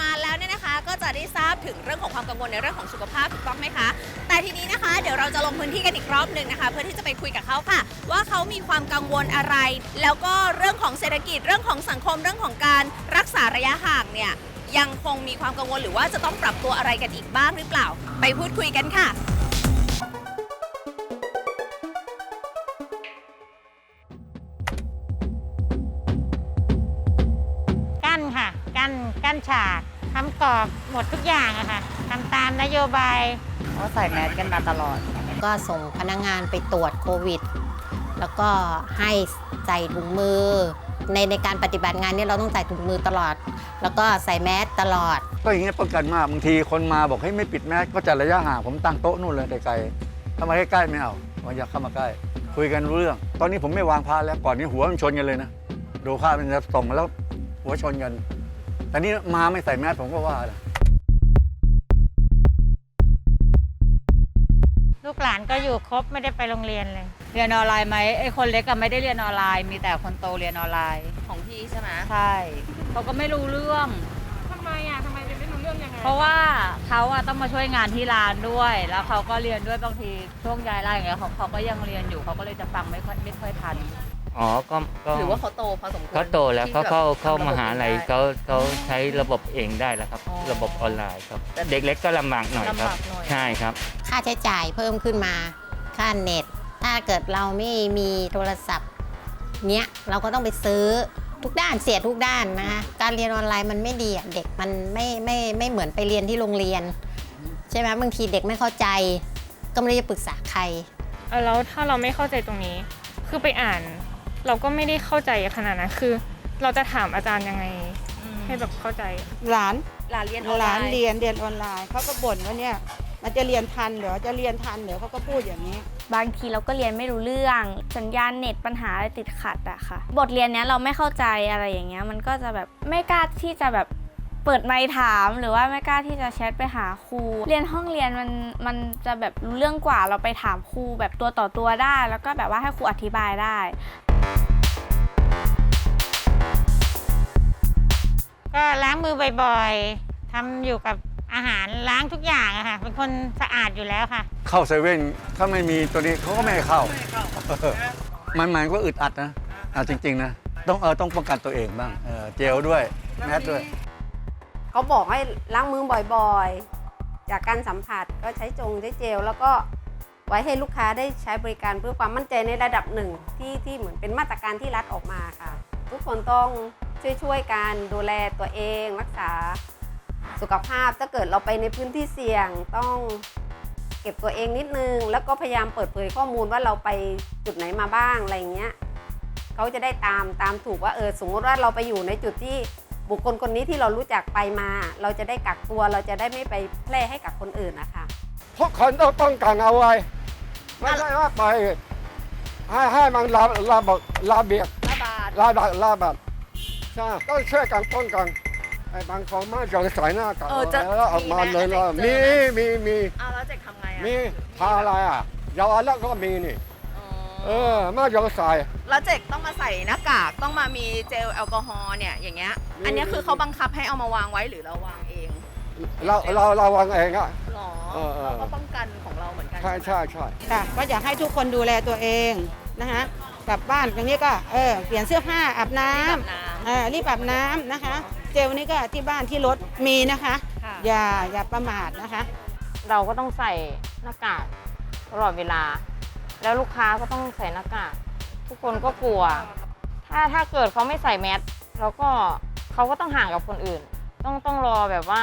มาแล้วเนี่ยนะคะ ก็จะได้ทราบถึงเรื่องของความกังวลในเรื่องของสุขภาพถูกต้องไหมคะ แต่ทีนี้นะคะ เดี๋ยวเราจะลงพื้นที่กันอีกรอบหนึ่งนะคะ เพื่อที่จะไปคุยกับเขาค่ะ ว่าเขามีความกังวลอะไร แล้วก็เรื่องของเศรษฐกิจเรื่องของสังคมเรื่องของการรักษาระยะห่างเนี่ยยังคงมีความกังวลหรือว่าจะต้องปรับตัวอะไรกันอีกบ้างหรือเปล่า ไปพูดคุยกันค่ะ กั้นค่ะ กั้นกั้นฉากทำกรอบหมดทุกอย่างอะค่ะทำตามนโยบายเขาใส่แมสกันมาตลอด ก็ส่งพนักงานไปตรวจโควิด แล้วก็ให้ใส่ถุงมือ ในในการปฏิบัติงานเนี่ยเราต้องใส่ถุงมือตลอด แล้วก็ใส่แมสตลอด ก็อย่างเงี้ยป้องกันมากบางทีคนมาบอกให้ยไม่ปิดแมสก็จัดระยะห่างผมตั้งโต๊ะนู่นเลยไกลๆถ้ามาใกล้ๆไม่เอาว่าอย่าเข้ามาใกล้ คุยกันรู้เรื่อง ตอนนี้ผมไม่วางพาแล้วก่อนนี้หัวมันชนกันเลยนะดูภาพมันจะส่งมาแล้วหัวชนกัน แต่นี่มาไม่ใส่แมสผมก็ว่านะลูกหลานก็อยู่ครบไม่ได้ไปโรงเรียนเลย เรียนออนไลน์ไหมไอ้คนเล็กก็ไม่ได้เรียนออนไลน์ มีแต่คนโตเรียนออนไลน์ของพี่ใช่ไหมใช่เขาก็ไม่รู้เรื่อง ทำไมอะทำไมจะไม่รู้เรื่องยังไงเพราะว่าเขาอะต้องมาช่วยงานที่ร้านด้วย แล้วเขาก็เรียนด้วยบางทีช่วงย้ายร้านอย่างเงี้ยเขาเขาก็ยังเรียนอยู่เขาก็เลยจะฟังไม่ค่อยไม่ค่อยทัน อ๋อก็ก็หรือว่าเขาโตพอสมควรเขาโตแล้วที่เขาเข้าแบบเข้าทำระบบมหาลัยได้ เขาเขาใช้ระบบเองได้แล้วครับ อ๋อระบบออนไลน์ครับเด็กเล็กก็ลำบากหน่อยครับ ลำบากหน่อย ใช่ครับ ค่าใช้จ่ายเพิ่มขึ้นมา ค่าเน็ต ถ้าเกิดเราไม่มีโทรศัพท์เนี้ยเราก็ต้องไปซื้อทุกด้านเสียทุกด้านนะคะการเรียนออนไลน์มันไม่ดีอะเด็กมันไม่ไม่ไม่เหมือนไปเรียนที่โรงเรียน ใช่ไหมบางทีเด็กไม่เข้าใจ ก็ไม่รู้จะปรึกษาใคร เออแล้วถ้าเราไม่เข้าใจตรงนี้ คือไปอ่าน เราก็ไม่ได้เข้าใจขนาดนั้นคือ เราจะถามอาจารย์ยังไง ให้แบบเข้าใจหลานหลานเรียนออนหไลลานน์เรียนเรียนออนไลน์เขาก็บ่นว่าเนี่ยมันจะเรียนทันเหรอจะเรียนทันเหรอเขาก็พูดอย่างนี้ บางทีเราก็เรียนไม่รู้เรื่อง สัญญาณเน็ตปัญหาอะไรติดขัดอะค่ะ บทเรียนเนี้ยเราไม่เข้าใจอะไรอย่างเงี้ย มันก็จะแบบไม่กล้าที่จะแบบเปิดไมค์ถาม หรือว่าไม่กล้าที่จะแชทไปหาครู เรียนห้องเรียนมันมันจะแบบรู้เรื่องกว่าเราไปถามครูแบบตัวต่อตัวได้ แล้วก็แบบว่าให้ครูอธิบายได้ ก็ล้างมือบ่อยๆทำอยู่กับอาหารล้างทุกอย่างอะค่ะ เป็นคนสะอาดอยู่แล้วค่ะ เข้าเซเว่นถ้าไม่มีตัวนี้เขาก็ไม่ให้เข้า มันมันก็อึดอัดนะเอาจริง ๆ นะ ต้องเออต้องป้องกันตัวเองบ้างเออเจลด้วยแมสด้วย เขาบอกให้ล้างมือบ่อยๆ จากการสัมผัสก็ใช้จงใช้เจลแล้วก็ ไว้ให้ลูกค้าได้ใช้บริการเพื่อความมั่นใจในระดับหนึ่งที่ที่เหมือนเป็นมาตรการที่รัฐออกมาค่ะ ทุกคนต้องช่วยๆกันดูแลตัวเอง รักษาสุขภาพถ้าเกิดเราไปในพื้นที่เสี่ยงต้องเก็บตัวเองนิดนึง แล้วก็พยายามเปิดเผยข้อมูลว่าเราไปจุดไหนมาบ้างอะไรเงี้ยเขาจะได้ตามตามถูกว่าเออสมมติว่าเราไปอยู่ในจุดที่บุคคลคนนี้ที่เรารู้จักไปมา เราจะได้กักตัวเราจะได้ไม่ไปแพร่ให้กับคนอื่นนะคะ ทุกคนต้องป้องกันเอาไว้ ไม่ใช่ว่าไป ให้ให้มันระระบบระเบียบระบาดระดับระบัดใช่ต้องช่วยกันป้องกันไอ้บางคนไม่ยอมใส่หน้ากากเออจะแล้วออกมาเลยมีนะไหม มีเจอไหมมีมีอ้าวแล้วเจ็กทำไงอะมีทาอะไรอะยาแล้วก็มีนี่เออไม่ยอมใส่ แล้วเจกต้องมาใส่หน้ากากต้องมามีเจลแอลกอฮอล์เนี่ยอย่างเงี้ยมีอันเนี้ยคือเขาบังคับให้เอามาวางไว้หรือเราวางเอง เราเราเราวางเองอะหรอ เออเออ เราก็ป้องกันของเราเหมือนกันใช่ใช่ใช่ค่ะก็อยากให้ทุกคนดูแลตัวเองนะคะกลับบ้านตรงนี้ก็เออเปลี่ยนเสื้อผ้าอาบน้รีบอาบำน้เออรีบอาบน้ำนะคะ เจลนี่ก็ที่บ้านที่รถมีนะคะำค่ะ อย่าอย่าประมาทนะคะ เราก็ต้องใส่หน้ากากตลอดเวลา แล้วลูกค้าก็ต้องใส่หน้ากากทุกคนก็กลัว ถ้าถ้าเกิดเขาไม่ใส่แมสเราก็เขาก็ต้องห่างกับคนอื่น ต้องต้องรอแบบว่า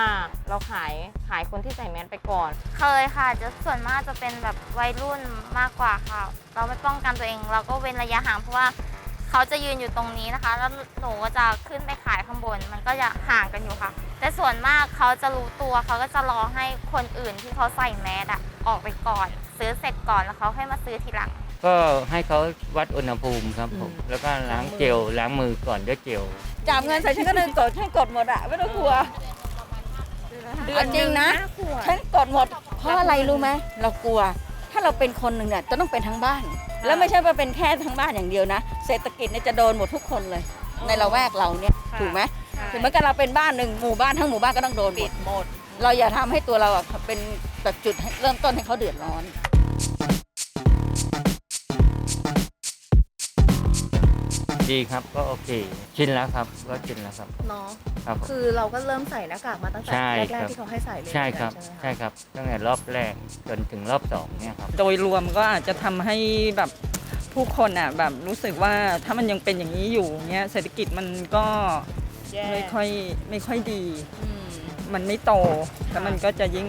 เราขายขายคนที่ใส่แมสไปก่อน เคยค่ะจะส่วนมากจะเป็นแบบวัยรุ่นมากกว่าค่ะ เราไม่ป้องกันตัวเอง เราก็เว้นระยะห่างเพราะว่าเขาจะยืนอยู่ตรงนี้นะคะ แล้วหนูก็จะขึ้นไปขายข้างบน มันก็จะห่างกันอยู่ค่ะ แต่ส่วนมากเขาจะรู้ตัวเขาก็จะรอให้คนอื่นที่เขาใส่แมสอะออกไปก่อน ซื้อเสร็จก่อนแล้วเขาให้มาซื้อทีหลัง ก็ให้เขาวัดอุณหภูมิครับผม แล้วก็ล้างเจลล้างมือก่อนด้วยเจล จับเงินใส่ฉันก็เดินกดฉันกดหมดอะไม่ต้องกลัวเดือนจริงนะฉันกดหมด เพราะอะไรรู้ไหมเรากลัว ถ้าเราเป็นคนหนึ่งเนี่ยจะต้องเป็นทั้งบ้าน แล้วไม่ใช่ว่าเป็นแค่ทั้งบ้านอย่างเดียวนะ เศรษฐกิจเนี่ยจะโดนหมดทุกคนเลย ในละแวกเราเนี่ยถูกไหมถึงแม้กับเราเป็นบ้านหนึ่งหมู่บ้านทั้งหมู่บ้านก็ต้องโดนหมปิดดหมด เราอย่าทำให้ตัวเราอะเป็นแบบจุดให้เริ่มต้นให้เขาเดือดร้อน ดีครับก็โอเคชินแล้วครับก็ชินแล้วครับเนาะครับผม คือเราก็เริ่มใส่หน้ากากมาตั้งแต่ใช่แรกครับ ๆที่เขาให้ใส่เลยใช่ครับใช่ไหมคะใช่ครับตั้งแต่รอบแรกจนถึงรอบสองเนี่ยครับ โดยรวมก็อาจจะทำให้แบบผู้คนอะแบบรู้สึกว่าถ้ามันยังเป็นอย่างนี้อยู่เนี้ยเศรษฐกิจมันก็แย่ไม่ค่อยไม่ค่อยดี อืม มันไม่โตแล้วมันก็จะยิ่ง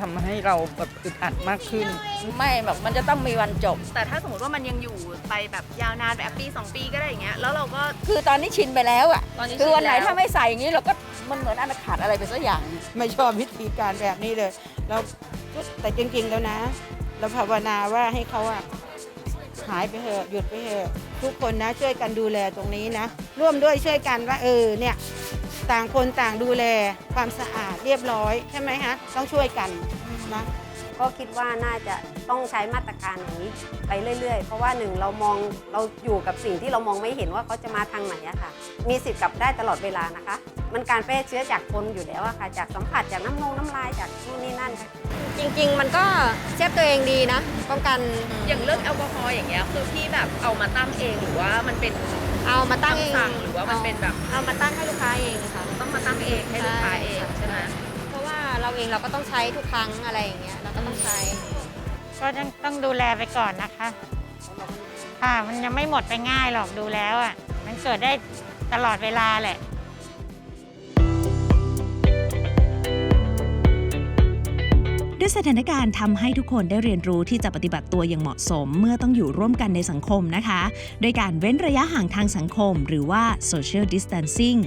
ทำให้เราแบบอึดอัดมากขึ้น ไม่แบบมันจะต้องมีวันจบ แต่ถ้าสมมติว่ามันยังอยู่ไปแบบยาวนานแบบปี2ปีก็ได้อย่างเงี้ยแล้วเราก็ คือตอนนี้ชินไปแล้วอะตอนนี้คือวันไหนชินแล้ว ถ้าไม่ใส่อย่างนี้เราก็มันเหมือนอันขาดอะไรไปสักอย่างไม่ชอบวิธีการแบบนี้เลยแล้วแต่จริง ๆ แล้วนะ เราภาวนาว่าให้เขาอะหายไปเถอะหยุดไปเถอะทุกคนนะช่วยกันดูแลตรงนี้นะ ร่วมด้วยช่วยกันว่าเออเนี่ย ต่างคนต่างดูแลความสะอาดเรียบร้อยใช่ไหมฮะต้องช่วยกันนะก็คิดว่าน่าจะต้องใช้มาตรการอย่างนี้ไปเรื่อย ๆ เพราะว่าหนึ่งเรามองเราอยู่กับสิ่งที่เรามองไม่เห็นว่าเขาจะมาทางไหนอะค่ะ มีสิทธิ์กลับได้ตลอดเวลานะคะ มันการแพร่เชื้อจากคนอยู่แล้วอะค่ะ จากสัมผัสจากน้ำนงน้ำลายจากนู่นนี่นั่นค่ะ จริง ๆ มันก็เซฟตัวเองดีนะป้องกันอย่างเรื่องแอลกอฮอล์อย่างเงี้ยคือพี่แบบเอามาตั้งเองหรือว่ามันเป็น เอามาตั้งเองคำสั่งหรือว่ามันเป็นแบบ เอามาตั้งให้ลูกค้าเองค่ะ ต้องมาตั้งเองให้ลูกค้าเองใช่ไหมเพราะว่าเราเองเราก็ต้องใช้ทุกครั้งอะไรอย่างเงี้ยเราก็ต้องใช้ก็ยังต้องดูแลไปก่อนนะคะค่ะมันยังไม่หมดไปง่ายหรอกดูแล้วอะ มันเกิดได้ตลอดเวลาแหละ ด้วยสถานการณ์ทำให้ทุกคนได้เรียนรู้ที่จะปฏิบัติตัวอย่างเหมาะสม เมื่อต้องอยู่ร่วมกันในสังคมนะคะ โดยการเว้นระยะห่างทางสังคม หรือว่า social distancing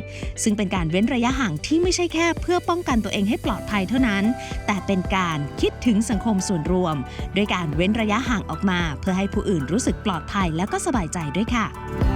ซึ่งเป็นการเว้นระยะห่างที่ไม่ใช่แค่เพื่อป้องกันตัวเองให้ปลอดภัยเท่านั้น แต่เป็นการคิดถึงสังคมส่วนรวมด้วยการเว้นระยะห่างออกมา เพื่อให้ผู้อื่นรู้สึกปลอดภัยแล้วก็สบายใจด้วยค่ะ